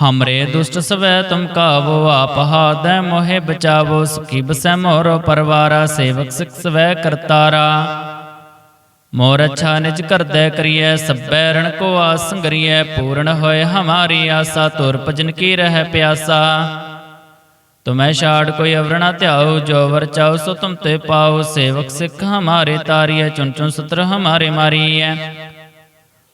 ਹਮਰੇ ਦੁਸ਼ਟ ਸਵੈ ਤੁਮ ਕਾਵੋ ਆਪ ਹਾਦੈ ਮੋਹਿ ਬਚਾਵੋ ਸੁਖੀ ਬਸੈ ਮੋਰੋ ਪਰਵਾਰਾ ਸੇਵਕ ਸਿਖ ਸਵੈ ਕਰਤਾਰਾ ਮੋਰ ਅੱਛਾ ਨਿਜ ਕਰਦੈ ਕਰੀਐ ਸਭੈ ਰਣ ਕੋ ਆਸ ਸੰਗਰੀਐ ਪੂਰਨ ਹੋਏ ਹਮਾਰੀ ਆਸਾ ਤੁਰ ਭਜਨ ਕੀ ਰਹਿ ਪਿਆਸਾ ਤੁਮੈ ਛਾੜ ਕੋਈ ਅਵਰਣਾ ਧਿਆਉ ਜੋ ਵਰ ਚਾਉ ਸੋ ਤੁਮ ਤੇ ਪਾਉ ਸੇਵਕ ਸਿੱਖ ਹਮਾਰੇ ਤਾਰੀਐ ਚੁਨ ਚੁਨ ਸਤਰ ਹਮਾਰੇ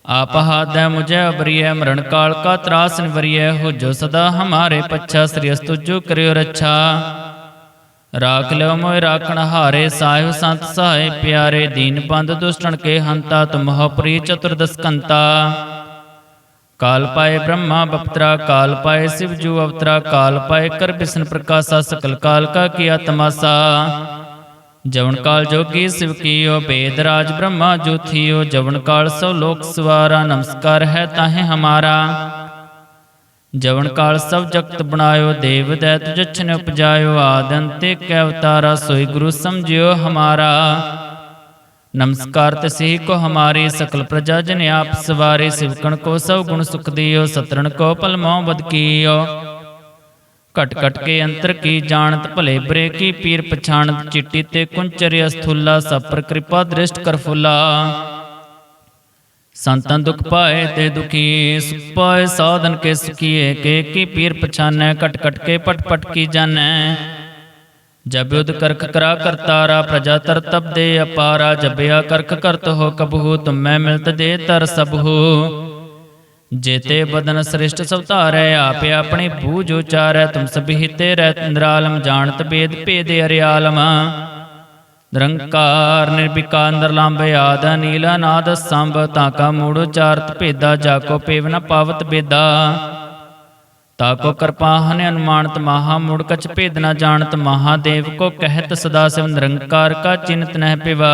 ਮਾਰੀਐ ਆਪ ਹਾਦੈ ਮੁਝੇ ਅਬਰੀਐ, ਮਰਨ ਕਾਲ ਕਾ ਤਰਾਸ ਨਿਵਰੀਐ ਹੋ ਜੋ ਸਦਾ ਹਮਾਰੇ ਪੱਛਾ, ਸ੍ਰੀ ਅਸਤੁਜੋ ਕਰਿਓ ਰਾਖ ਲਿਓ ਮੋਇ ਰਾਖਣ ਹਾਰੇ, ਸਾਹਿਬ ਸੰਤ ਸਹਾਇ ਪਿਆਰੇ, ਦੀਨ ਬੰਦ ਦੁਸ਼ਟਣ ਕੇ ਹੰਤਾ ਤੁਮਹੁ ਪ੍ਰੀ ਚਤੁਰਦਸ ਕਾਲ ਪਾਏ ਬ੍ਰਹਮਾ ਬਪਤਰਾ, ਕਾਲ ਪਾਏ ਸਿਵ ਜੂ ਅਵਤਰਾ, ਕਾਲ ਪਾਏ ਕਰ ਬਿਸ਼ਨ ਪ੍ਰਕਾਸ਼ਾ, ਸਕਲ ਕਾਲ ਕਾ ਕੀਆ ਤਮਾਸਾ ਜਵਨ ਕਾਲ ਜੋਗੀ ਸਿਵ ਕੀਓ ਬੇਦ ਰਾਜ ਬ੍ਰਹਮਾ ਜੋਥੀਓ ਜਵਨ ਕਾਲ ਸੋ ਲੋਕ ਸਵਾਰਾ ਨਮਸਕਾਰ ਹੈ ਤਾਹੇ ਹਮਾਰਾ। ਜਵਨ ਕਾਲ ਸਭ ਜਗਤ ਬਣਾਇਓ ਦੇਵ ਦੈਤ ਜਛਨ ਉਪਜਾਇਓ ਆਦੰਤੇ ਕੈ ਅਵਤਾਰਾ ਸੋਈ ਗੁਰੂ ਸਮਝਿਓ ਹਮਾਰਾ। ਨਮਸਕਾਰ ਤਸੀ ਕੋ ਹਮਾਰੀ ਸਕਲ ਪ੍ਰਜਾ ਜਨ ਆਪ ਸਵਾਰੇ ਸਿਵਕਣ ਕੋ ਸਭ ਗੁਣ ਸੁਖ ਦਿਓ ਸਤਰਣ ਕੋ ਪਲ ਮੋਹ ਬਦ ਕੀਓ। ਘਟ ਘਟ ਕੇ ਅੰਤਰ ਕੀ ਜਾਣਤ, ਭਲੇ ਬਰੇ ਕੀ ਪੀਰ ਪਛਾਣਤ, ਚਿੱਟੀ ਤੇ ਕੁੰਚਰ ਅਸਥੁੱਲਾ ਸਪਰ ਕਿਰਪਾ ਦ੍ਰਿਸ਼ਟ ਕਰ ਫੁੱਲਾ। ਸੰਤਨ ਦੁਖ ਪਾਏ ਤੇ ਦੁਖੀ, ਸੁਖ ਪਾਏ ਸਾਧਨ ਕੇ ਸੁਖੀਏ ਕੇ ਕੀ ਪੀਰ ਪਛਾਨੈ ਕਟ ਕਟ ਕੇ ਪਟ ਪਟ ਕੀ ਜਾਣੈ। ਜਬ ਯੁਧ ਕਰਖ ਕਰਾ ਕਰਤਾਰਾ ਪ੍ਰਜਾ ਤਰ ਤਬ ਦੇ ਅਪਾਰਾ, ਜਬਿਆ ਕਰਖ ਕਰਤ ਹੋ ਕਬਹੂ, ਤੁਮੈ ਮਿਲਤ ਦੇ ਤਰ ਸਬਹੂ। ਜੇਤੇ ਬਦਨ ਸ੍ਰਿਸ਼ਟ ਸਭ ਧਾਰੈ, ਆਪੇ ਆਪਣੀ ਬੂਝ ਉਚਾਰੈ, ਤੁਮ ਸਭ ਹਿਤੇ ਰਹਿ ਜਾਣਤ ਬੇਦ ਭੇਦ ਅਰਿਆਲਮ ਨਿਰੰਕਾਰ, ਨਿਰਭਿਕਾਰ ਅੰਦਰ ਲੰਬੇ ਆਦ ਨੀਲਾ ਨਾਦ ਸੰਭ ਤਾਕਾ ਮੂੜ ਉਚਾਰਤ ਭੇਦਾ ਜਾਕੋ ਪੇਵ ਨ ਪਾਵਤ ਬੇਦਾ। ਤਾਕੋ ਕਿਰਪਾ ਹਨ ਅਨੁਮਾਨਤ, ਮਹਾ ਮੂੜ ਕਛ ਭੇਦ ਨ ਜਾਣਤ ਮਹਾਦੇਵ ਕੋ ਕਹਿਤ ਸਦਾ ਸਿਵ, ਨਿਰੰਕਾਰ ਕਾ ਚਿੰਤ ਨਹਿ ਪਿਵਾ।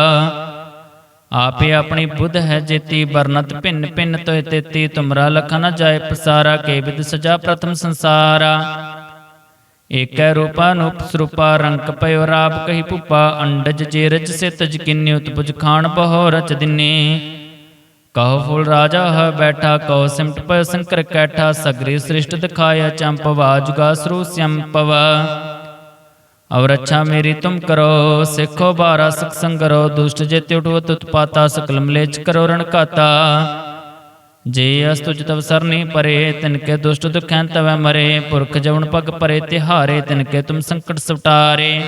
ਆਪੇ ਆਪਣੀ ਬੁੱਧ ਹੈ ਜੇਤੀ, ਵਰਨਤ ਭਿੰਨ ਭਿੰਨ ਤੋਇ ਤੇਤੀ, ਤੁਮਰਾ ਲਖ ਨ ਜਾਏ ਪਸਾਰਾ, ਕੇ ਵਿਦ ਸਜਾ ਪ੍ਰਥਮ ਸੰਸਾਰਾ। ਏਕੈ ਰੂਪਾ ਨੂਪ ਸਰੂਪਾ, ਰੰਕ ਪਇਓ ਰਾਪ ਕਹੀ ਭੁਪਾ, ਅੰਡਜ ਜੇ ਰਜ ਸੇ ਤਜ ਕਿੰਨੇ ਉਤਪੁਜ ਖਾਣ ਬਹੋ ਰਚ ਦਿਨੇ। ਕਹੋ ਫੁਲ ਰਾਜਾ ਹੈ ਬੈਠਾ, ਕਹੋ ਸਿਮਟ ਪਇ ਸੰਕਰ ਕੈਠਾ, ਸਗਰੀ ਸ੍ਰਿਸ਼ਟ ਦਿਖਾਇਆ ਚੰਪਵਾ ਜੁਗਾ ਸਰੂ ਸੰਪਵਾ ਔਰ ਅੱਛਾ ਮੇਰੀ ਤੁਮ ਕਰੋ, ਸਿੱਖੋ ਬਾਰਾ ਸਿਖ ਸੰਗਰੋ ਦੁਸ਼ਟ ਜੇ ਤਿਉਟਵਤ ਉਤਪਾਤਾ ਸਕਲ ਮਲੇਚ ਕਰੋ, ਰਣ ਕਾਤਾ ਜੇ ਅਸਤੁ ਤਵ ਸਰਨੀ ਪਰੇ, ਤਿਨ ਕੇ ਦੁਸ਼ਟ ਦੁਖੈਂ ਤਵੈ ਮਰੇ, ਪੁਰਖ ਜਵਨ ਪਗ ਪਰੇ, ਤਿਹਾਰੇ, ਤਿਨ ਕੇ ਤੁਮ ਸੰਕਟ ਸਵਟਾਰੇ।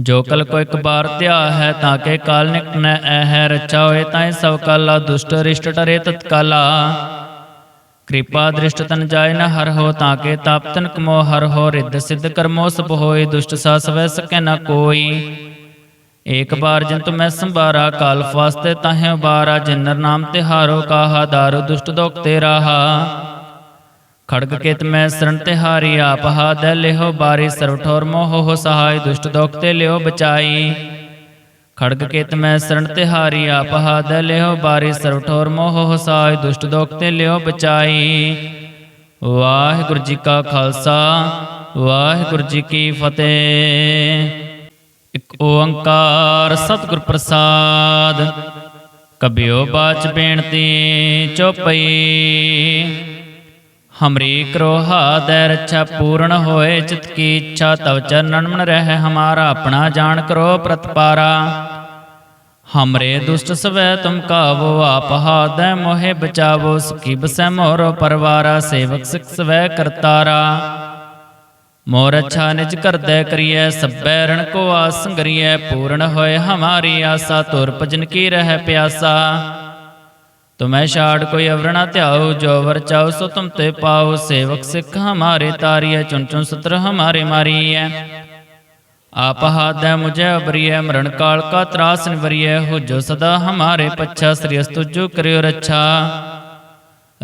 ਜੋ ਕਲ ਕੋ ਇੱਕ ਬਾਰ ਧਿਆ ਹੈ, ਤਾਂ ਕੇ ਕਾਲ ਨਿਕਟ ਨ ਐ ਹੈ, ਰਚਾ ਹੋਏ ਤਾਂ ਸਭ ਕਾਲਾ, ਦੁਸ਼ਟ ਰਿਸ਼ਟ ਟਰੇ ਤਤਕਾਲਾ। ਕਿਰਪਾ ਦ੍ਰਿਸ਼ਟ ਤਨ ਜਾਏ ਨ ਹਰ ਹੋ ਤਾਂ ਕੇ ਤਾਪ ਤਨ ਕਮੋ ਹਰ ਹੋ ਰਿੱਧ ਸਿੱਧ ਕਰਮੋ ਸਭ ਹੋਏ ਦੁਸ਼ਟ ਸਾ ਸਵੈ ਸਕੈ ਨ ਕੋਈ। ਏਕ ਬਾਰ ਜੰਤੁ ਮੈਂ ਸੰਭਾਰਾ, ਕਾਲ ਫਾਸਤੇ ਤਾਹੇ ਉਬਾਰਾ, ਜਿਨਰ ਨਾਮ ਤਿਹਾਰੋ ਕਾਹਾ, ਦਾਰੋ ਦੁਸ਼ਟ ਦੋਖ ਤੇ ਰਾਹਾ। ਖੜਗ ਕੇਤ ਮੈਂ ਸਰਣ ਤਿਹਾਰੀ ਆਪ ਹਾ ਹਾਦੈ ਲਿਹੋ ਬਾਰੀ, ਸਰਵ ਠੋਰ ਮੋਹ ਹੋ ਸਹਾਈ, ਦੁਸ਼ਟ ਦੋਖ ਤੇ ਲਿਓ ਬਚਾਈ। ਖੜਗ ਕੇਤ ਮੈਂ ਸਰਣ ਤਿਹਾਰੀ ਆਪ ਹਾਦੈ ਲਿਹੋ ਬਾਰੀ ਸਰਵ ਠੋਰ ਮੋਹ ਹੋ ਸਹਾਈ ਦੁਸ਼ਟ ਦੋਖ ਤੇ ਲਿਓ ਬਚਾਈ। ਵਾਹਿਗੁਰੂ ਜੀ ਕਾ ਖਾਲਸਾ ਵਾਹਿਗੁਰੂ ਜੀ ਕੀ ਫਤਿਹ। ਇੱਕ ਓੰਕਾਰ ਸਤਿਗੁਰ ਪ੍ਰਸਾਦ ਕਬਿਓ ਬਾਚ ਬੇਨਤੀ ਚੋਪਈ। ਹਮਰੀ ਕਰੋਹਾ ਦੈ ਰੱਛਾ ਪੂਰਨ ਹੋਏ ਚਿਤ ਕੀ ਇੱਛਾ ਤਵ ਚਰਨਨ ਮਨ ਰਹਿ ਹਮਾਰਾ ਆਪਣਾ ਜਾਣ ਕਰੋ ਪ੍ਰਤਪਾਰਾ ਹਮਰੇ ਦੁਸ਼ਟ ਸਵੈ ਤੁਮ ਕਾਵੋ ਆਪ ਹਾਦੈ ਮੋਹਿ ਬਚਾਵੋ ਸੁਖੀ ਬਸੈ ਮੋਰੋ ਪਰਵਾਰਾ ਸੇਵਕ ਸਿਖ ਸਵੈ ਕਰਤਾਰਾ ਮੋਰ ਅੱਛਾ ਨਿਜ ਕਰਦੈ ਕਰੀਐ ਸਭੈ ਰਣ ਕੋ ਆਸ ਸੰਗਰੀਐ ਪੂਰਨ ਹੋਏ ਹਮਾਰੀ ਆਸਾ ਤੁਰ ਭਜਨ ਕੀ ਰਹਿ ਪਿਆਸਾ ਤੁਮੈ ਛਾੜ ਕੋਈ ਅਵਰਣਾ ਧਿਆਉ, ਜੋ ਵਰ ਚਾਉ, ਸੋ ਤੁਮ ਤੇ ਪਾਉ। ਸੇਵਕ ਸਿੱਖ ਹਮਾਰੇ ਤਾਰੀਐ ਚੁਨ ਚੁਨ ਸਤਰ ਹਮਾਰੇ ਮਾਰੀਐ। ਆਪ ਹਾਦੈ ਮੁਝੇ ਅਬਰੀਐ, ਮਰਨ ਕਾਲ ਕਾ ਤਰਾਸ ਨਿਵਰੀਐ। ਹੋ ਜੋ ਸਦਾ ਹਮਾਰੇ ਪੱਛਾ, ਸ੍ਰੀ ਅਸਤੁਜੋ ਕਰਿਓ ਰੱਛਾ।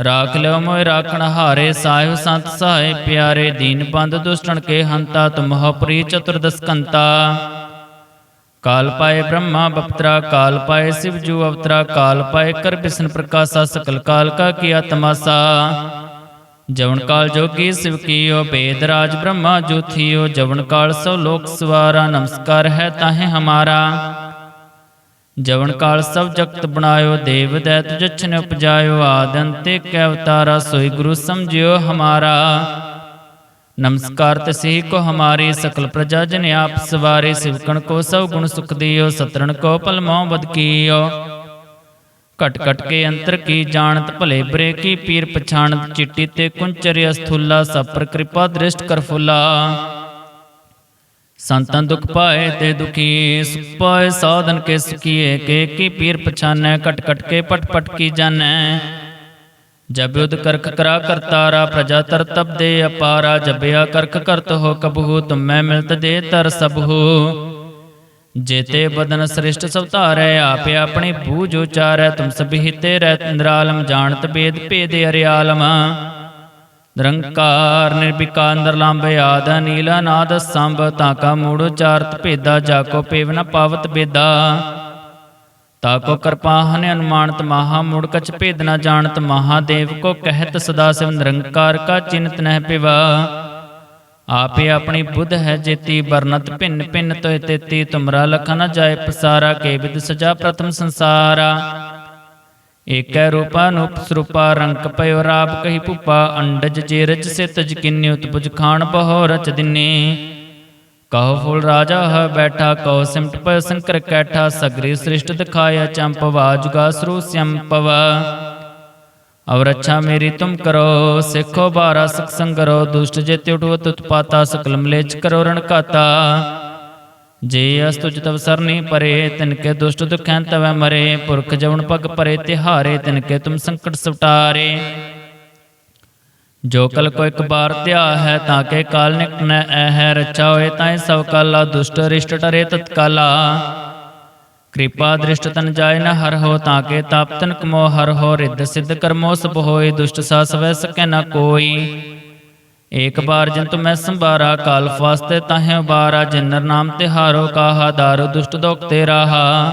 ਰਾਖ ਲਿਓ ਮੋਇ ਰਾਖਣ ਹਾਰੇ, ਸਾਹਿਬ ਸੰਤ ਸਹਾਇ ਪਿਆਰੇ। ਦੀਨ ਬੰਦ ਦੁਸ਼ਟਣ ਕੇ ਹੰਤਾ ਤੁਮਹੁ ਪ੍ਰੀ ਚਤੁਰਦਸ ਕੰਤਾ ਕਾਲ ਪਾਏ ਬ੍ਰਹਮਾ ਬਪਤਰਾ ਕਾਲ ਪਾਏ ਸਿਵ ਜੂ ਅਵਤਰਾ ਕਾਲ ਪਾਏ ਕਰ ਬਿਸ਼ਨ ਪ੍ਰਕਾਸ਼ਾ ਸਕਲ ਕਾਲ ਕਾ ਕੀਆ ਤਮਾਸਾ ਜਵਨ ਕਾਲ ਜੋਗੀ ਸਿਵ ਕੀਓ ਬੇਦ ਰਾਜ ਬ੍ਰਹਮਾ ਜੋਥੀਓ ਜਵਨ ਕਾਲ ਸੋ ਲੋਕ ਸਵਾਰਾ ਨਮਸਕਾਰ ਹੈ ਤਾਹੇ ਹਮਾਰਾ ਜਵਨ ਕਾਲ ਸਭ ਜਗਤ ਬਣਾਇਓ ਦੇਵ ਦੈਤ ਜਛਨ ਉਪਜਾਇਓ ਆਦੰਤੇ ਕੈ ਅਵਤਾਰਾ ਸੋਈ ਗੁਰੂ ਸਮਝਿਓ ਹਮਾਰਾ ਨਮਸਕਾਰ ਤਸੀ ਕੋ ਹਮਾਰੀ ਸਕਲ ਪ੍ਰਜਾ ਜਨ ਆਪ ਸਵਾਰੇ ਸਿਵਕਣ ਕੋ ਸਭ ਗੁਣ ਸੁਖ ਦਿਓ, ਸਤਰਣ ਕੋ ਪਲ ਮੋਹ ਬਦ ਕੀਓ। ਕਟ ਕਟ ਕੇ ਅੰਤਰ ਕੀ ਜਾਣਤ, ਭਲੇ ਬਰੇ ਕੀ ਪੀਰ ਪਛਾਣਤ, ਚਿੱਟੀ ਤੇ ਕੁੰਚਰ ਅਸਥੁਲਾ ਸਭ ਪਰ ਕਿਰਪਾ ਦ੍ਰਿਸ਼ਟ ਕਰ ਫੁਲਾ। ਸੰਤਨ ਦੁਖ ਪਾਏ ਤੇ ਦੁਖੀ, ਸੁਖ ਪਾਏ ਸਾਧਨ ਕੇ ਸੁਖੀਏ, ਕੇ ਕੀ ਪੀਰ ਪਛਾਨੈ ਕਟ ਕਟ ਕੇ ਪਟ ਪਟ ਕੀ ਜਾਣੈ ਜਬ ਯੁਧ ਕਰਖ ਕਰਾ ਕਰਤਾਰਾ, ਪ੍ਰਜਾ ਤਰ ਤਬ ਦੇ ਅਪਾਰਾ, ਜਬਿਆ ਕਰਖ ਕਰਤ ਹੋ ਕਬਹੂ ਤੁਮੈ ਮਿਲਤ ਦੇ ਤਰ ਸਬਹੂ ਜੇਤੇ ਬਦਨ ਸ੍ਰਿਸ਼ਟ ਸਭ ਧਾਰੈ, ਆਪੇ ਆਪਣੀ ਬੂਝ ਉਚਾਰੈ, ਤੁਮ ਸਭ ਹਿਤੇ ਰਹਿ ਇੰਦਰਾਲਮ ਜਾਣਤ ਬੇਦ ਭੇਦ ਅਰਿਆਲਮ ਨਿਰੰਕਾਰ ਨਿਰਭਿਕਾ ਨਿਰਲੰਭ ਆਦ ਨੀਲਾ ਨਾਦ ਸੰਭ ਤਾਕਾ ਮੂੜ ਉਚਾਰਤ ਭੇਦਾ ਜਾਕੋ ਪੇਵ ਨ ਪਾਵਤ ਬੇਦਾ। ਤਾਕੋ ਕਿਰਪਾਹਨ ਅਨੁਮਾਨਤ ਮਹਾ ਮੂੜ ਕਛ ਭੇਦ ਨਾ ਜਾਣਤ ਮਹਾਦੇਵ ਕੋ ਕਹਿਤ ਸਦਾ ਸਿਵ ਨਿਰੰਕਾਰ ਕਾ ਚਿੰਤ ਨਹਿ ਪਿਵਾ। ਆਪੇ ਆਪਣੀ ਬੁੱਧ ਹੈ ਜੇਤੀ ਬਰਨਤ ਭਿੰਨ ਭਿੰਨ ਤੋਇ ਤੇਤੀ, ਤੁਮਰਾ ਲਖ ਨ ਜਾਏ ਪਸਾਰਾ, ਕੇ ਵਿਦ ਸਜਾ ਪ੍ਰਥਮ ਸੰਸਾਰਾ। ਏਕੈ ਰੂਪਾ ਨੂਪ ਸਰੂਪਾ, ਰੰਕ ਪਇਓ ਰਾਪ ਕਹੀ ਭੂਪਾ, ਅੰਡਜ ਜੇ ਰਚ ਸੇ ਤਜ ਕਿੰਨਿ ਉਤਪੁਜ ਖਾਣ ਬਹੋ ਰਚ ਦਿਨੇ। ਕਹੋ ਫੁਲ ਰਾਜਾ, ਹੈ ਬੈਠਾ ਕਹੋ ਸਿਮਟ ਪਇ ਸੰਕਰ ਕੈਠਾ, ਸਗਰੀ ਸ੍ਰਿਸ਼ਟ ਦਿਖਾਇਆ ਚੰਪਵਾ ਜੁਗਾ ਸਰੂ ਸੰਪਵਾ। ਔਰ ਅੱਛਾ ਮੇਰੀ ਤੁਮ ਕਰੋ, ਸਿੱਖੋ ਬਾਰਾ ਸਿਖ ਸੰਗਰੋ, ਦੁਸ਼ਟ ਜੇ ਤਿਉਟਵਤ ਉਤਪਾਤਾ, ਸਕਲ ਮਲੇਚ ਕਰੋ ਰਣ ਕਾਤਾ ਜੇ ਅਸਤੁ ਤਵ ਸਰਨੀ ਪਰੇ, ਤਿਨ ਕੇ ਦੁਸ਼ਟ ਦੁਖੈਂ ਤਵੈ ਮਰੇ, ਪੁਰਖ ਜਵਨ ਪਗ ਪਰੇ, ਤਿਹਾਰੇ ਤਿਨ ਕੇ ਤੁਮ ਸੰਕਟ ਸਵਟਾਰੇ। ਜੋ ਕਲ ਕੋ ਇੱਕ ਬਾਰ ਧਿਆ ਹੈ ਤਾਂ ਕੇ ਕਾਲ ਨਿਕਟ ਨ ਐ ਰਚਾ ਹੋਏ ਤਾਂ ਸਭ ਕਾਲਾ, ਦੁਸ਼ਟ ਰਿਸ਼ਟ ਟਰੇ ਤਤਕਾਲਾ। ਕਿਰਪਾ ਦ੍ਰਿਸ਼ਟ ਤਨ ਜਾਏ ਨ ਹਰ ਹੋ ਤਾਂ ਕੇ ਤਾਪ ਤਨ ਕਮੋ ਹਰ ਹੋ, ਰਿੱਧ ਸਿੱਧ ਕਰਮੋ ਸਭ ਹੋਏ, ਦੁਸ਼ਟ ਸਾ ਸਵੈ ਸਕੈ ਨ ਕੋਈ। ਏਕ ਬਾਰ ਜੰਤੁ ਮੈਂ ਸੰਭਾਰਾ, ਕਾਲ ਫਾਸਤੇ ਤਾਹੇ ਬਾਰਾ ਜਿਨਰ ਨਾਮ ਤਿਹਾਰੋ ਕਾਹਾ, ਦਾਰੂ ਦੁਸ਼ਟ ਦੋਖ ਤੇ ਰਾਹਾ।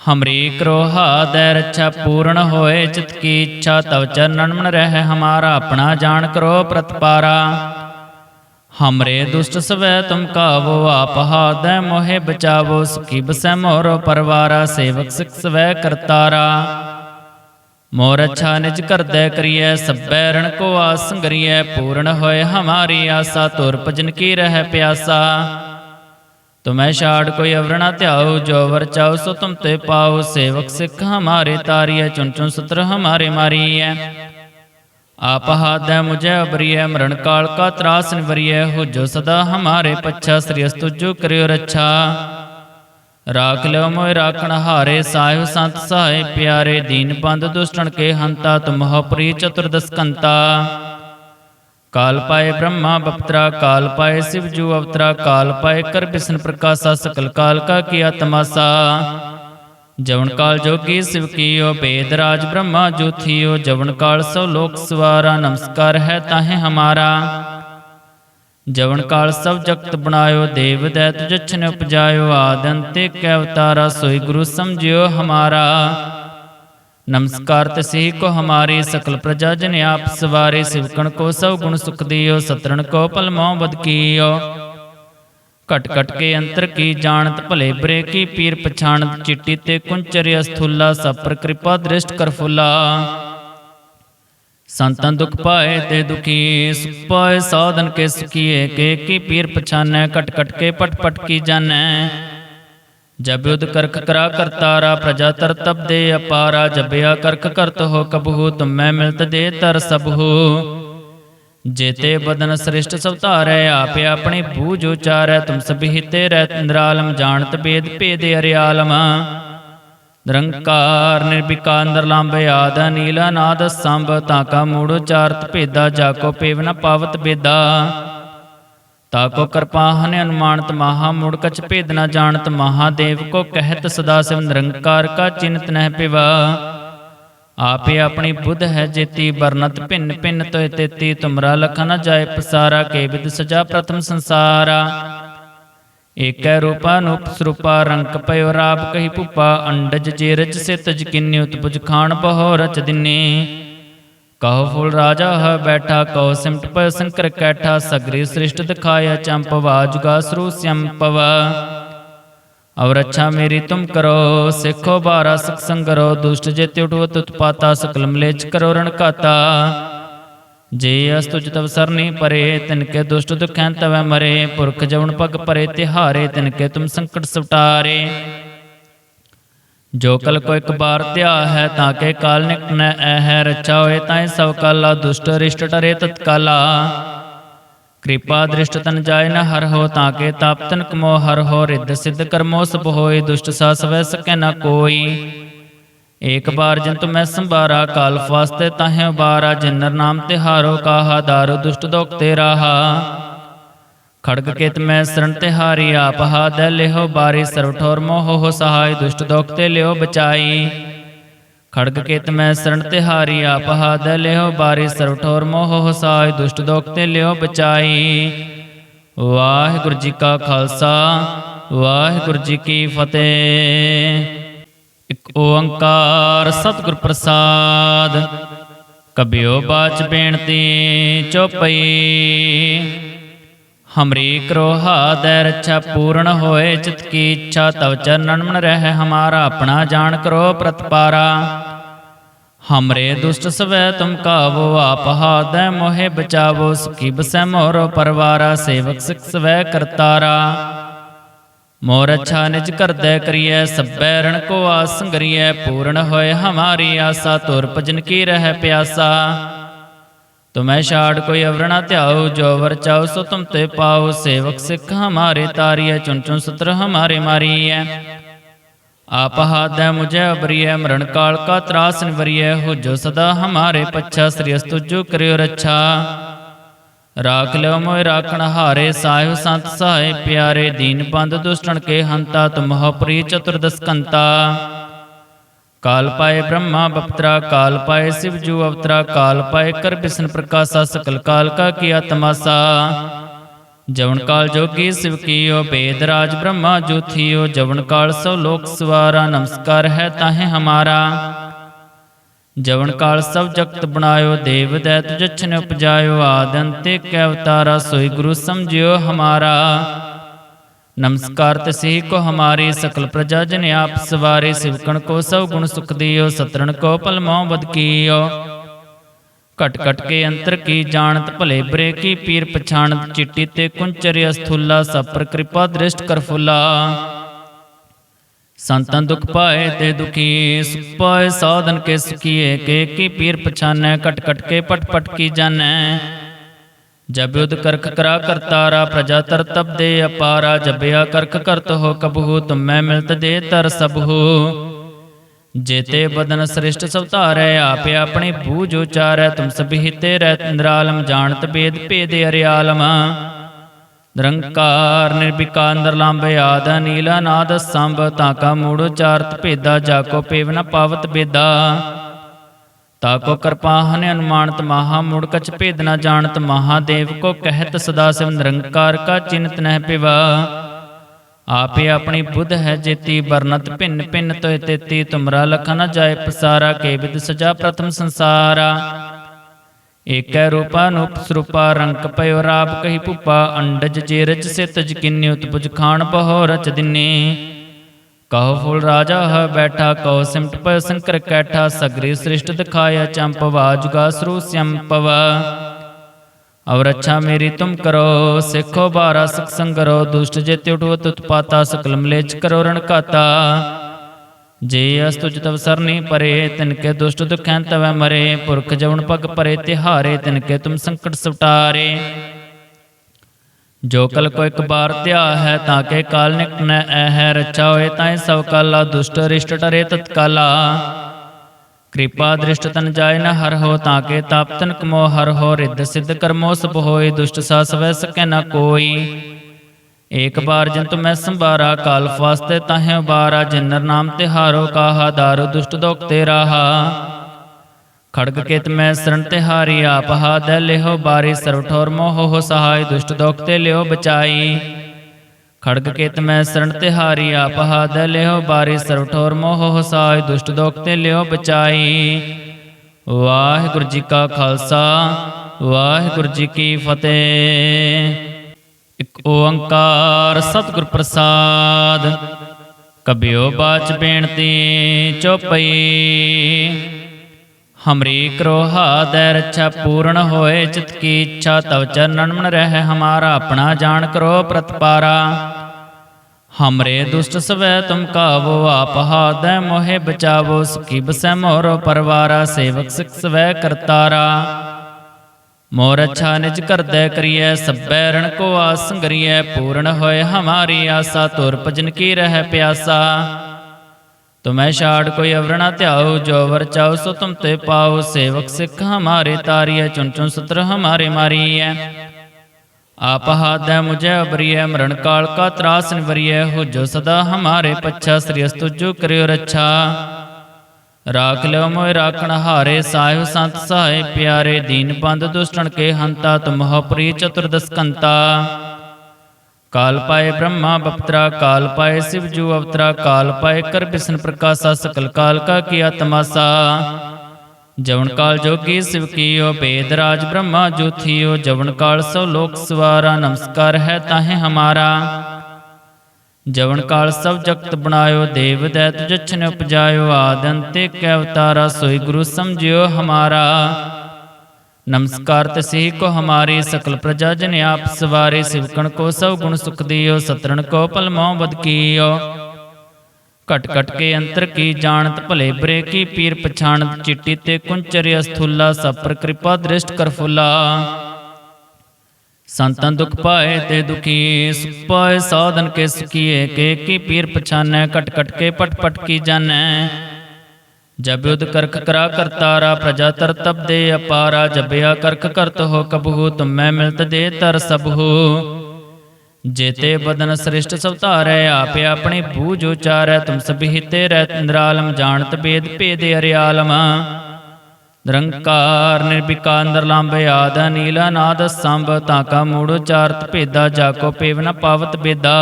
ਹਮਰੀ ਕਰੋਹਾ ਦੈ ਰੱਛਾ ਪੂਰਨ ਹੋਏ ਚਿਤ ਕੀ ਇੱਛਾ ਤਵ ਚਰਨਨ ਮਨ ਰਹਿ ਹਮਾਰਾ ਆਪਣਾ ਜਾਣ ਕਰੋ ਪ੍ਰਤਪਾਰਾ ਹਮਰੇ ਦੁਸ਼ਟ ਸਵੈ ਤੁਮ ਕਾਵੋ ਆਪ ਹਾਦੈ ਮੋਹਿ ਬਚਾਵੋ ਸੁਖੀ ਬਸੈ ਮੋਰੋ ਪਰਵਾਰਾ ਸੇਵਕ ਸਿਖ ਸਵੈ ਕਰਤਾਰਾ ਮੋਰ ਅੱਛਾ ਨਿਜ ਕਰਦੈ ਕਰੀਐ ਸਭੈ ਰਣ ਕੋ ਆਸ ਸੰਗਰੀਐ ਪੂਰਨ ਹੋਏ ਹਮਾਰੀ ਆਸਾ ਤੁਰ ਭਜਨ ਕੀ ਰਹਿ ਪਿਆਸਾ ਤੁਮੈ ਛਾੜ ਕੋਈ ਅਵਰਣਾ ਧਿਆਉ, ਜੋ ਵਰ ਚਾਉ, ਸੋ ਤੁਮ ਤੇ ਪਾਉ। ਸੇਵਕ ਸਿੱਖ ਹਮਾਰੇ ਤਾਰੀਐ ਚੁਨ ਚੁਨ ਸਤਰ ਹਮਾਰੇ ਮਾਰੀਐ। ਆਪ ਹਾਦੈ ਮੁਝੈ ਅਬਰੀਐ, ਮਰਨ ਕਾਲ ਕਾ ਤਰਾਸ ਨਿਵਰੀਐ। ਹੋ ਜੋ ਸਦਾ ਹਮਾਰੇ ਪੱਛਾ, ਸ੍ਰੀ ਅਸਤੁ ਜੋ ਕਰਿਓ ਰੱਛਾ। ਰਾਖ ਲਿਓ ਮੋਇ ਰਾਖਣ ਹਾਰੇ ਸਾਹਿਬ ਸੰਤ ਸਹਾਇ ਪਿਆਰੇ। ਦੀਨ ਬੰਦ ਦੁਸ਼ਟਣ ਕੇ ਹੰਤਾ ਤੁਮਹੁ ਪ੍ਰੀ ਚਤੁਰਦਸ ਕੰਤਾ। ਕਾਲ ਪਾਏ ਬ੍ਰਹਮਾ ਬਪਤਰਾ ਕਾਲ ਪਾਏ ਸਿਵ ਜੂ ਅਵਤਰਾ ਕਾਲ ਪਾਏ ਕਰ ਬਿਸ਼ਨ ਪ੍ਰਕਾਸ਼ਾ ਸਕਲ ਕਾਲ ਕਾ ਕੀਆ ਤਮਾਸਾ ਜਵਨ ਕਾਲ ਜੋਗੀ ਸਿਵ ਕੀਓ ਬੇਦ ਰਾਜ ਬ੍ਰਹਮਾ ਜੋਥੀਓ ਜਵਨ ਕਾਲ ਸੋ ਲੋਕ ਸਵਾਰਾ ਨਮਸਕਾਰ ਹੈ ਤਾਹੇ ਹਮਾਰਾ ਜਵਨ ਕਾਲ ਸਭ ਜਗਤ ਬਣਾਇਓ ਦੇਵ ਦੈਤ ਜਛਨ ਉਪਜਾਇਓ ਆਦੰਤੇ ਕੈ ਅਵਤਾਰਾ ਸੋਈ ਗੁਰੂ ਸਮਝਿਓ ਹਮਾਰਾ ਨਮਸਕਾਰ ਤਸੀ ਕੋ ਹਮਾਰੀ ਸਕਲ ਪ੍ਰਜਾ ਜਨ ਆਪ ਸਵਾਰੇ ਸਿਵਕਣ ਕੋ ਸਭ ਗੁਣ ਸੁਖ ਦਿਓ, ਸਤਰਣ ਕੋ ਪਲ ਮੋਹ ਬਦ ਕੀਓ। ਕਟ ਕਟ ਕੇ ਅੰਤਰ ਕੀ ਜਾਣਤ, ਭਲੇ ਬਰੇ ਕੀ ਪੀਰ ਪਛਾਣਤ, ਚਿੱਟੀ ਤੇ ਕੁੰਚਰ ਅਸਥੁਲਾ ਸਪਰ ਪਰ ਕਿਰਪਾ ਦ੍ਰਿਸ਼ਟ ਕਰ ਫੁਲਾ। ਸੰਤਨ ਦੁਖ ਪਾਏ ਤੇ ਦੁਖੀ, ਸੁਖ ਪਾਏ ਸਾਧਨ ਕੇ ਸੁਖੀਏ, ਕੇ ਕੀ ਪੀਰ ਪਛਾਨੈ, ਘਟ ਘਟ ਕੇ ਪਟ ਪਟ ਕੀ ਜਾਣੈ ਜਬ ਕਰਖ ਕਰਾ ਕਰਤਾਰਾ ਪ੍ਰਜਾ ਤਰ ਤਬ ਦੇ ਅਪਾਰਾ ਜਬਿਆ ਕਰਖ ਕਰਤ ਹੋ ਕਬਹੂ, ਤੁਮੈ ਮਿਲਤ ਦੇ ਤਰ ਸਬਹੂ ਜੇਤੇ ਬਦਨ ਸ੍ਰਿਸ਼ਟ ਸਭ ਧਾਰੈ, ਆਪੇ ਆਪਣੇ ਬੂਝ ਉਚਾਰੈ, ਤੁਮ ਸਭੀ ਹਿਤੇ ਰਹਿ ਇੰਦਰਾਲਮ ਜਾਣਤ ਬੇਦ ਭੇਦ ਅਰਿਆਲਮ ਨਿਰੰਕਾਰ ਨਿਰਵਿਕਾਰ ਨਿਰਲੰਭ ਆਦ ਨੀਲਾ ਨਾਦ ਸੰਭ ਤਾਕਾ ਮੂੜ ਉਚਾਰਤ ਭੇਦਾ ਜਾਕੋ ਪੇਵ ਨ ਪਾਵਤ ਬੇਦਾ। ਤਾਕੋ ਕਿਰਪਾ ਹਨ ਅਨੁਮਾਨਤ ਮਹਾ ਮੂੜ ਕਛ ਭੇਦ ਨਾ ਜਾਣਤ, ਮਹਾਦੇਵ ਕੋ ਕਹਿਤ ਸਦਾ ਸਿਵ ਨਿਰੰਕਾਰ ਕਾ ਚਿੰਤ ਨਹਿ ਪਿਵਾ। ਆਪੇ ਆਪਣੀ ਬੁੱਧ ਹੈ ਜੇਤੀ ਬਰਨਤ ਭਿੰਨ ਭਿੰਨ ਤੋਇ ਤੇਤੀ, ਤੁਮਰਾ ਲਖ ਨ ਜਾਏ ਪਸਾਰਾ, ਕੇ ਵਿਦ ਸਜਾ ਪ੍ਰਥਮ ਸੰਸਾਰਾ। ਏਕੈ ਰੂਪਾ ਨੂਪ ਸਰੂਪਾ, ਰੰਕ ਪਇਓ ਰਾਪ ਕਹੀ ਭੂਪਾ, ਅੰਡਜ ਜੇਰਜ ਸਿਤਜ ਕਿੰਨਿ ਉਤਪੁਜ ਖਾਣ ਬਹੋ ਰਚ ਦਿਨੇ। ਕਹੋ ਫੁਲ ਰਾਜਾ, ਹੈ ਬੈਠਾ ਕਹੋ ਸਿਮਟ ਪਇ ਸੰਕਰ ਕੈਠਾ, ਸਗਰੀ ਸ੍ਰਿਸ਼ਟ ਦਿਖਾਇਆ ਚੰਪਵਾ ਜੁਗਾ ਸਰੂ ਸੰਪਵਾ। ਔਰ ਅੱਛਾ ਮੇਰੀ ਤੁਮ ਕਰੋ, ਸਿੱਖੋ ਬਾਰਾ ਸਿਖ ਸੰਗਰੋ ਦੁਸ਼ਟ ਜੇ ਤਿਉਟਵਤ ਉਤਪਾਤਾ, ਸਕਲ ਮਲੇਚ ਕਰੋ ਰਣ ਕਾਤਾ ਜੇ ਅਸਤੁ ਤਵ ਸਰਨੀ ਪਰੇ, ਤਿਨ ਕੇ ਦੁਸ਼ਟ ਦੁਖੈਂ ਤਵੈ ਮਰੇ, ਪੁਰਖ ਜਵਨ ਪਗ ਪਰੇ, ਤਿਹਾਰੇ ਤਿਨ ਕੇ ਤੁਮ ਸੰਕਟ ਸਵਟਾਰੇ। ਜੋ ਕਲ ਕੋ ਇੱਕ ਬਾਰ ਧਿਆ ਹੈ ਤਾਂ ਕੇ ਕਾਲ ਨਿਕਟ ਨ ਰਚਾ ਹੋਏ ਤਾਂ ਸਭ ਕਾਲਾ, ਦੁਸ਼ਟ ਰਿਸ਼ਟ ਟਰੇ ਤਤਕਾਲਾ। ਕਿਰਪਾ ਦ੍ਰਿਸ਼ਟ ਤਨ ਜਾਏ ਨ ਹਰ ਹੋ ਤਾਂ ਕੇ ਤਾਪ ਤਨ ਕਮੋ, ਹਰ ਹੋ ਰਿੱਧ ਸਿੱਧ ਕਰਮੋ, ਸਭ ਹੋਏ ਦੁਸ਼ਟ ਸਾ ਸਵੈ ਸਕੈ ਨ ਕੋਈ। ਏਕ ਬਾਰ ਜੰਤੁ ਮੈਂ ਸੰਭਾਰਾ, ਕਾਲ ਫਾਸਤੇ ਤਾਹੇ ਬਾਰਾ ਜਿਨਰ ਨਾਮ ਤਿਹਾਰੋ, ਕਾਹਾ ਦਾਰੂ ਦੁਸ਼ਟ ਦੋਖ ਤੇ ਰਾਹਾ ਖੜਗ ਕੇਤ ਮੈਂ ਸਰਣ ਤਿਹਾਰੀ, ਆਪ ਹਾਦੈ ਲਿਹੋ ਬਾਰੀ ਸਰਵ ਠੋਰ ਮੋਹ ਹੋ ਸਹਾਈ, ਦੁਸ਼ਟ ਦੋਖ ਤੇ ਲਿਓ ਬਚਾਈ। ਖੜਗ ਕੇਤ ਮੈਂ ਸਰਣ ਤਿਹਾਰੀ, ਆਪ ਹਾਦੈ ਲਿਹੋ ਬਾਰੀ ਸਰਵ ਠੋਰ ਮੋਹ ਹੋ ਸਹਾਈ, ਦੁਸ਼ਟ ਦੋਖ ਤੇ ਲਿਓ ਬਚਾਈ। ਵਾਹਿਗੁਰੂ ਜੀ ਕਾ ਖਾਲਸਾ, ਵਾਹਿਗੁਰੂ ਜੀ ਕੀ ਫਤਿਹ। ਇਕ ਓੰਕਾਰ ਸਤਿਗੁਰ ਪ੍ਰਸਾਦ, ਕਬਿਓ ਬਾਚ ਬੇਨਤੀ ਚੋਪਈ। ਹਮਰੀ ਕਰੋਹਾ ਦੈ ਰੱਛਾ ਪੂਰਨ ਹੋਏ ਚਿਤ ਕੀ ਇੱਛਾ ਤਵ ਚਰਨਨ ਮਨ ਰਹਿ ਹਮਾਰਾ ਆਪਣਾ ਜਾਣ ਕਰੋ ਪ੍ਰਤਪਾਰਾ ਹਮਰੇ ਦੁਸ਼ਟ ਸਵੈ ਤੁਮ ਕਾਵੋ ਆਪ ਹਾਦੈ ਮੋਹਿ ਬਚਾਵੋ ਸੁਖੀ ਬਸੈ ਮੋਰੋ ਪਰਵਾਰਾ ਸੇਵਕ ਸਿਖ ਸਵੈ ਕਰਤਾਰਾ ਮੋਰ ਅੱਛਾ ਨਿਜ ਕਰਦੈ ਕਰੀਐ ਸਭੈ ਰਣ ਕੋ ਆਸ ਸੰਗਰੀਐ ਪੂਰਨ ਹੋਏ ਹਮਾਰੀ ਆਸਾ ਤੁਰ ਭਜਨ ਕੀ ਰਹਿ ਪਿਆਸਾ ਤੁਮੈ ਛਾੜ ਕੋਈ ਅਵਰਣਾ ਧਿਆਉ, ਜੋ ਵਰ ਚਾਉ, ਸੋ ਤੁਮ ਤੇ ਪਾਉ। ਸੇਵਕ ਸਿੱਖ ਹਮਾਰੇ ਤਾਰੀਐ ਚੁਨ ਚੁਨ ਸਤਰ ਹਮਾਰੇ ਮਾਰੀਐ। ਆਪ ਹਾਦੈ ਮੁਝੈ ਅਬਰੀਐ, ਮਰਨ ਕਾਲ ਕਾ ਤਰਾਸ ਨਿਵਰੀਐ। ਹੋ ਜੋ ਸਦਾ ਹਮਾਰੇ ਪੱਛਾ, ਸ੍ਰੀ ਅਸਤੁ ਜੋ ਕਰਿਓ ਰੱਛਾ। ਰਾਖ ਲਿਓ ਮੋਇ ਰਾਖਣ ਹਾਰੇ ਸਾਹਿਬ ਸੰਤ ਸਹਾਇ ਪਿਆਰੇ। ਦੀਨ ਬੰਦ ਦੁਸ਼ਟਣ ਕੇ ਹੰਤਾ ਤੁਮਹੁ ਪ੍ਰੀ ਚਤੁਰਦਸ ਕੰਤਾ ਕਾਲ ਪਾਏ ਬ੍ਰਹਮਾ ਬਪਤਰਾ ਕਾਲ ਪਾਏ ਸਿਵ ਜੂ ਅਵਤਰਾ ਕਾਲ ਪਾਏ ਕਰ ਬਿਸ਼ਨ ਪ੍ਰਕਾਸ਼ਾ ਸਕਲ ਕਾਲ ਕਾ ਕੀਆ ਤਮਾਸਾ ਜਵਨ ਕਾਲ ਜੋਗੀ ਸਿਵ ਕੀਓ ਬੇਦ ਰਾਜ ਬ੍ਰਹਮਾ ਜੋਥੀਓ ਜਵਨ ਕਾਲ ਸੋ ਲੋਕ ਸਵਾਰਾ ਨਮਸਕਾਰ ਹੈ ਤਾਹੇ ਹਮਾਰਾ ਜਵਨ ਕਾਲ ਸਭ ਜਗਤ ਬਣਾਇਓ ਦੇਵ ਦੈਤ ਜਛਨ ਉਪਜਾਇਓ ਆਦੰਤੇ ਕੈ ਅਵਤਾਰਾ ਸੋਈ ਗੁਰੂ ਸਮਝਿਓ ਹਮਾਰਾ ਨਮਸਕਾਰ ਤਸੀ ਕੋ ਹਮਾਰੀ ਸਕਲ ਪ੍ਰਜਾ ਜਨ ਆਪ ਸਵਾਰੇ, ਸਿਵਕਣ ਕੋ ਸਭ ਗੁਣ ਸੁਖ ਦਿਓ, ਸਤਰਣ ਕੋ ਪਲ ਮੋਹ ਬਦ ਕੀਓ। ਕਟ ਕਟ ਕੇ ਅੰਤਰ ਕੀ ਜਾਣਤ, ਭਲੇ ਬਰੇ ਕੀ ਪੀਰ ਪਛਾਣਤ, ਚਿੱਟੀ ਤੇ ਕੁੰਚਰ ਅਸਥੁਲਾ ਸਪਰ ਪਰ ਕਿਰਪਾ ਦ੍ਰਿਸ਼ਟ ਕਰ ਫੁਲਾ। ਸੰਤਨ ਦੁਖ ਪਾਏ ਤੇ ਦੁਖੀ, ਸੁਖ ਪਾਏ ਸਾਧਨ ਕੇ ਸੁਖੀਏ, ਕੇ ਕੀ ਪੀਰ ਪਛਾਨੈ, ਘਟ ਘਟ ਕੇ ਪਟ ਪਟ ਕੀ ਜਾਣੈ। ਜਬ ਕਰਖ ਕਰਾ ਕਰਤਾਰਾ ਪ੍ਰਜਾ ਤਰ ਤਬ ਦੇ ਅਪਾਰਾ ਜਬਿਆ ਕਰਖ ਕਰਤ ਹੋ ਕਬਹੂ ਤੁਮੈ ਮਿਲਤ ਦੇ ਤਰ ਸਬਹੂ ਜੇਤੇ ਬਦਨ ਸ੍ਰਿਸ਼ਟ ਸਭ ਧਾਰੈ, ਆਪੇ ਆਪਣੇ ਬੂਝ ਉਚਾਰੈ, ਤੁਮ ਸਭੀ ਹਿਤੇ ਰਹਿ ਇੰਦਰਾਲਮ ਜਾਣਤ ਬੇਦ ਭੇਦ ਅਰਿਆਲਮ ਨਿਰੰਕਾਰ ਨਿਰਵਿਕਾਰ ਨਿਰਲੰਭ ਆਦ ਨੀਲਾ ਨਾਦ ਸੰਭ ਤਾਕਾ ਮੂੜ ਉਚਾਰਤ ਭੇਦਾ ਜਾਕੋ ਪੇਵ ਨ ਪਾਵਤ ਬੇਦਾ। ਤਾਕੋ ਕਿਰਪਾ ਹਨ ਅਨੁਮਾਨਤ ਮਹਾ ਮੂੜ ਕਛ ਭੇਦ ਨਾ ਜਾਣਤ, ਮਹਾਦੇਵ ਕੋ ਕਹਿਤ ਸਦਾ ਸਿਵ ਨਿਰੰਕਾਰ ਕਾ ਚਿੰਤ ਨਹਿ ਪਿਵਾ। ਆਪੇ ਆਪਣੀ ਬੁੱਧ ਹੈ ਜੇਤੀ ਬਰਨਤ ਭਿੰਨ ਭਿੰਨ ਤੋਇ ਤੇਤੀ, ਤੁਮਰਾ ਲਖ ਨ ਜਾਏ ਪਸਾਰਾ, ਕੇ ਵਿਦ ਸਜਾ ਪ੍ਰਥਮ ਸੰਸਾਰਾ। ਏਕੈ ਰੂਪਾ ਨੂਪ ਸਰੂਪਾ, ਰੰਕ ਪਇਓ ਰਾਪ ਕਹੀ ਭੂਪਾ, ਅੰਡਜ ਜੇਰਜ ਸਿਤਜ ਕਿੰਨਿ ਉਤਪੁਜ ਖਾਣ ਬਹੋ ਰਚ ਦਿਨੇ। ਕਹੋ ਫੁਲ ਰਾਜਾ, ਹੈ ਬੈਠਾ ਕਹੋ ਸਿਮਟ ਪਇ ਸੰਕਰ ਕੈਠਾ, ਸਗਰੀ ਸ੍ਰਿਸ਼ਟ ਦਿਖਾਇਆ ਚੰਪਵਾ ਜੁਗਾ ਸਰੂ ਸੰਪਵਾ। ਔਰ ਅੱਛਾ ਮੇਰੀ ਤੁਮ ਕਰੋ, ਸਿੱਖੋ ਬਾਰਾ ਸਿਖ ਸੰਗਰੋ, ਦੁਸ਼ਟ ਜੇ ਤਿਉਟਵਤ ਉਤਪਾਤਾ ਸਕਲ ਮਲੇਚ ਕਰੋ ਰਣਕਾਤਾ ਜੇ ਅਸ ਤੁਜ ਤਵ ਸਰਨੀ ਪਰੇ, ਤਿਨ ਕੇ ਦੁਸ਼ਟ ਦੁਖੈਂ ਤਵੈ ਮਰੇ, ਪੁਰਖ ਜਵਨ ਪਗ ਪਰੇ, ਤਿਹਾਰੇ ਤਿਨ ਕੇ ਤੁਮ ਸੰਕਟ ਸਵਟਾਰੇ ਜੋ ਕਲ ਕੋ ਇੱਕ ਬਾਰ ਧਿਆ ਹੈ ਤਾਂ ਕੇ ਕਾਲ ਨਿਕਟ ਨ ਐ ਰਚਾ ਹੋਏ ਤਾਂ ਸਭ ਕਾਲਾ, ਦੁਸ਼ਟ ਰਿਸ਼ਟ ਟਰੇ ਤਤਕਾਲਾ। ਕਿਰਪਾ ਦ੍ਰਿਸ਼ਟ ਤਨ ਜਾਏ ਨ ਹਰ ਹੋ ਤਾਂ ਕੇ ਤਾਪ ਤਨ ਕਮੋ ਹਰ ਹੋ, ਰਿੱਧ ਸਿੱਧ ਕਰਮੋ ਸਭ ਹੋਏ, ਦੁਸ਼ਟ ਸਾ ਸਵੈ ਸਕੈ ਨ ਕੋਈ। ਏਕ ਬਾਰ ਜੰਤੁ ਮੈਂ ਸੰਭਾਰਾ, ਕਾਲ ਫਾਸਤੇ ਤਾਹੇ ਬਾਰਾ ਜਿਨਰ ਨਾਮ ਤਿਹਾਰੋ ਕਾਹਾ, ਦਾਰੋ ਦੁਸ਼ਟ ਦੋਖ ਤੇ ਰਾਹਾ। ਖੜਗ ਕੇਤ ਮੈਂ ਸਰਣ ਤਿਹਾਰੀ, ਆਪ ਹਾ ਦੇ ਲਿਹੋ ਬਾਰੀ, ਸਰਵ ਠੋਰ ਮੋਹ ਹੋ ਸਹਾਈ, ਦੁਸ਼ਟ ਦੋਖ ਤੇ ਲਿਓ ਬਚਾਈ। ਖੜਗ ਕੇਤ ਮੈਂ ਸਰਣ ਤਿਹਾਰੀ, ਆਪ ਹਾ ਲਿਹੋ ਬਾਰੀ, ਸਰਵ ਠੋਰ ਮੋਹ ਹੋ ਸਹਾਈ, ਦੁਸ਼ਟ ਦੋਖ ਤੇ ਲਿਓ ਬਚਾਈ। ਵਾਹਿਗੁਰੂ ਜੀ ਕਾ ਖਾਲਸਾ, ਵਾਹਿਗੁਰੂ ਜੀ ਕੀ ਫਤਿਹ। ਇਕ ਓੰਕਾਰ ਸਤਿਗੁਰ ਪ੍ਰਸਾਦ, ਕਬਿਓ ਬਾਚ ਬੇਨਤੀ ਚੁਪਈ। ਹਮਰੀ ਕਰੋਹਾ ਦੈ ਰੱਛਾ ਪੂਰਨ ਹੋਏ ਚਿਤ ਕੀ ਇੱਛਾ ਤਵ ਚਰਨਨ ਮਨ ਰਹਿ ਹਮਾਰਾ ਆਪਣਾ ਜਾਣ ਕਰੋ ਪ੍ਰਤਪਾਰਾ ਹਮਰੇ ਦੁਸ਼ਟ ਸਵੈ ਤੁਮ ਕਾਵੋ ਆਪ ਹਾਦੈ ਮੋਹਿ ਬਚਾਵੋ ਸੁਖੀ ਬਸੈ ਮੋਰੋ ਪਰਵਾਰਾ ਸੇਵਕ ਸਿਖ ਸਵੈ ਕਰਤਾਰਾ ਮੋਰ ਅੱਛਾ ਨਿਜ ਕਰਦੈ ਕਰੀਐ ਸਭੈ ਰਣ ਕੋ ਆਸ ਸੰਗਰੀਐ ਪੂਰਨ ਹੋਏ ਹਮਾਰੀ ਆਸਾ ਤੁਰ ਭਜਨ ਕੀ ਰਹਿ ਪਿਆਸਾ ਤੁਮੈ ਛਾੜ ਕੋਈ ਅਵਰਣਾ ਧਿਆਉ, ਜੋ ਵਰ ਚਾਉ, ਸੋ ਤੁਮ ਤੇ ਪਾਉ। ਸੇਵਕ ਸਿੱਖ ਹਮਾਰੇ ਤਾਰੀਐ ਚੁਨ ਚੁਨ ਸਤਰ ਹਮਾਰੇ ਮਾਰੀਐ। ਆਪ ਹਾਦੈ ਮੁਝੈ ਅਬਰੀਐ, ਮਰਨ ਕਾਲ ਕਾ ਤਰਾਸ ਨਿਵਰੀਐ। ਹੋ ਜੋ ਸਦਾ ਹਮਾਰੇ ਪੱਛਾ, ਸ੍ਰੀ ਅਸਤੁ ਜੋ ਕਰਿਓ ਰੱਛਾ। ਰਾਖ ਲਿਓ ਮੋਇ ਰਾਖਣ ਹਾਰੇ ਸਾਹਿਬ ਸੰਤ ਸਹਾਇ ਪਿਆਰੇ। ਦੀਨ ਬੰਦ ਦੁਸ਼ਟਣ ਕੇ ਹੰਤਾ ਤੁਮਹੁ ਪ੍ਰੀ ਚਤੁਰਦਸ ਕੰਤਾ ਕਾਲ ਪਾਏ ਬ੍ਰਹਮਾ ਬਪਤਰਾ ਕਾਲ ਪਾਏ ਸਿਵ ਜੂ ਅਵਤਰਾ ਕਾਲ ਪਾਏ ਕਰ ਬਿਸ਼ਨ ਪ੍ਰਕਾਸ਼ਾ ਸਕਲ ਕਾਲ ਕਾ ਕੀਆ ਤਮਾਸਾ ਜਵਨ ਕਾਲ ਜੋਗੀ ਸਿਵ ਕੀਓ ਬੇਦ ਰਾਜ ਬ੍ਰਹਮਾ ਜੋਥੀਓ ਜਵਨ ਕਾਲ ਸੋ ਲੋਕ ਸਵਾਰਾ ਨਮਸਕਾਰ ਹੈ ਤਾਹੇ ਹਮਾਰਾ ਜਵਨ ਕਾਲ ਸਭ ਜਗਤ ਬਣਾਇਓ ਦੇਵ ਦੈਤ ਜਛਨ ਉਪਜਾਇਓ ਆਦੰਤੇ ਕੈ ਅਵਤਾਰਾ ਸੋਈ ਗੁਰੂ ਸਮਝਿਓ ਹਮਾਰਾ ਨਮਸਕਾਰ ਤਸੀ ਕੋ ਹਮਾਰੀ ਸਕਲ ਪ੍ਰਜਾ ਜਨ ਆਪ ਸਵਾਰੇ, ਸਿਵਕਣ ਕੋ ਸਭ ਗੁਣ ਸੁਖ ਦਿਓ, ਸਤਰਣ ਕੋ ਪਲ ਮੋਹ ਬਦ ਕੀਓ। ਕਟ ਕਟ ਕੇ ਅੰਤਰ ਕੀ ਜਾਣਤ, ਭਲੇ ਬਰੇ ਕੀ ਪੀਰ ਪਛਾਣਤ, ਚਿੱਟੀ ਤੇ ਕੁੰਚਰ ਅਸਥੁਲਾ, ਸਭ ਪਰ ਕਿਰਪਾ ਦ੍ਰਿਸ਼ਟ ਕਰ ਫੁਲਾ। ਸੰਤਨ ਦੁਖ ਪਾਏ ਤੇ ਦੁਖੀ, ਸੁਖ ਪਾਏ ਸਾਧਨ ਕੇ ਸੁਖੀਏ, ਕੇ ਕੀ ਪੀਰ ਪਛਾਨੈ, ਘਟ ਘਟ ਕੇ ਪਟ ਪਟ ਕੀ ਜਾਣੈ। ਜਬ ਕਰਖ ਕਰਾ ਕਰਤਾਰਾ ਪ੍ਰਜਾ ਤਰ ਤਬ ਦੇ ਅਪਾਰਾ ਜਬਿਆ ਕਰਖ ਕਰਤ ਹੋ ਕਬਹੂ ਤੁਮੈ ਮਿਲਤ ਦੇ ਤਰ ਸਭੂ। ਜੇਤੇ ਬਦਨ ਸ੍ਰਿਸ਼ਟ ਸਭ ਧਾਰੈ, ਆਪੇ ਆਪਣੇ ਬੂਝ ਉਚਾਰੈ, ਤੁਮ ਸਭ ਹਿਤੇ ਰਹਿ ਇੰਦਰਾਲਮ ਜਾਣਤ ਬੇਦ ਭੇਦ ਅਰਿਆਲਮ ਨਿਰੰਕਾਰ ਨਿਰਭਿਕਾ ਨਿਰਲੰਭ ਆਦ ਨੀਲਾ ਨਾਦ ਸੰਭ ਤਾਕਾ ਮੂੜ ਉਚਾਰਤ ਭੇਦਾ ਜਾਕੋ ਪੇਵ ਨ ਪਾਵਤ ਬੇਦਾ।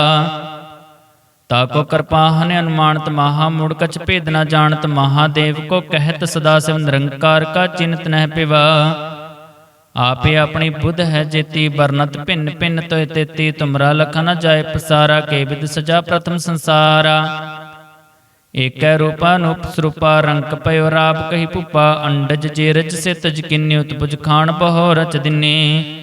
ਤਾਕੋ ਕਿਰਪਾਹਨ ਅਨੁਮਾਨਤ ਮਹਾ ਮੂੜ ਕਛ ਭੇਦ ਨਾ ਜਾਣਤ, ਮਹਾਦੇਵ ਕੋ ਕਹਿਤ ਸਦਾ ਸਿਵ ਨਿਰੰਕਾਰ ਕਾ ਚਿੰਤ ਨਹਿ ਪਿਵਾ। ਆਪੇ ਆਪਣੀ ਬੁੱਧ ਹੈ ਜੇਤੀ ਬਰਨਤ ਭਿੰਨ ਭਿੰਨ ਤੋਇ ਤੇਤੀ, ਤੁਮਰਾ ਲਖ ਨ ਜਾਏ ਪਸਾਰਾ, ਕੇ ਵਿਦ ਸਜਾ ਪ੍ਰਥਮ ਸੰਸਾਰਾ। ਏਕੈ ਰੂਪਾ ਨੂਪ ਸਰੂਪਾ, ਰੰਕ ਪਇਓ ਰਾਪ ਕਹੀ ਭੁਪਾ, ਅੰਡਜ ਜੇ ਰਚ ਸੇ ਤਜ ਕਿੰਨਿ ਉਤਪੁਜ ਖਾਣ ਬਹੋ ਰਚ ਦਿਨੇ।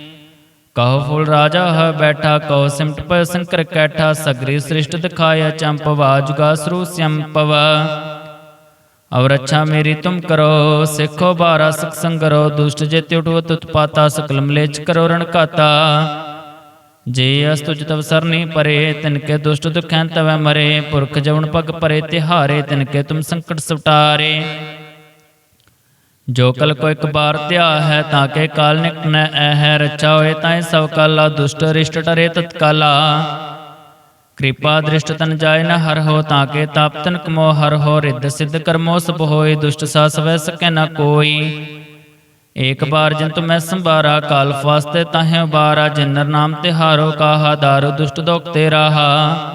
ਕਹੋ ਫੁਲ ਰਾਜਾ, ਹੈ ਬੈਠਾ ਕਹੋ ਸਿਮਟ ਪਇ ਸੰਕਰ ਕੈਠਾ, ਸਗਰੀ ਸ੍ਰਿਸ਼ਟ ਦਿਖਾਇਆ ਚੰਪਵਾ ਜੁਗਾ ਸਰੂ ਸੰਪਵ। ਔਰ ਅੱਛਾ ਮੇਰੀ ਤੁਮ ਕਰੋ, ਸਿੱਖੋ ਬਾਰਾ ਸਿਖ ਸੰਗਰੋ, ਦੁਸ਼ਟ ਜੇ ਤਿਉਟਵਤ ਉਤਪਾਤਾ, ਸਕਲ ਮਲੇਚ ਕਰੋ ਰਣਕਾਤਾ ਜੇ ਅਸ ਤੁਜ ਤਵ ਸਰਨੀ ਪਰੇ, ਤਿਨ ਕੇ ਦੁਸ਼ਟ ਦੁਖੈਂ ਤਵੈ ਮਰੇ, ਪੁਰਖ ਜਵਨ ਪਗ ਪਰੇ, ਤਿਹਾਰੇ ਤਿਨ ਕੇ ਤੁਮ ਸੰਕਟ ਸਵਟਾਰੇ ਜੋ ਕਲ ਕੋ ਇੱਕ ਬਾਰ ਧਿਆ ਹੈ ਤਾਂ ਕੇ ਕਾਲ ਨਿਕਟ ਨ ਐ ਰਚਾ ਹੋਏ ਤਾਂ ਸਭ ਕਾਲਾ, ਦੁਸ਼ਟ ਰਿਸ਼ਟ ਟਰੇ ਤਤਕਾਲਾ। ਕਿਰਪਾ ਦ੍ਰਿਸ਼ਟ ਤਨ ਜਾਏ ਨ ਹਰ ਹੋ ਤਾਂ ਕੇ ਤਾਪ ਤਨ ਕਮੋ ਹਰ ਹੋ, ਰਿੱਧ ਸਿੱਧ ਕਰਮੋ ਸਭ ਹੋਏ, ਦੁਸ਼ਟ ਸਾ ਸਵੈ ਸਕੈ ਨ ਕੋਈ। ਏਕ ਬਾਰ ਜੰਤੁ ਮੈਂ ਸੰਭਾਰਾ, ਕਾਲ ਫਾਸਤੇ ਤਾਹੇ ਉਬਾਰਾ, ਜਿਨਰ ਨਾਮ ਤਿਹਾਰੋ ਕਾਹਾ, ਦਾਰੋ ਦੁਸ਼ਟ ਦੋਖ ਤੇ ਰਾਹਾ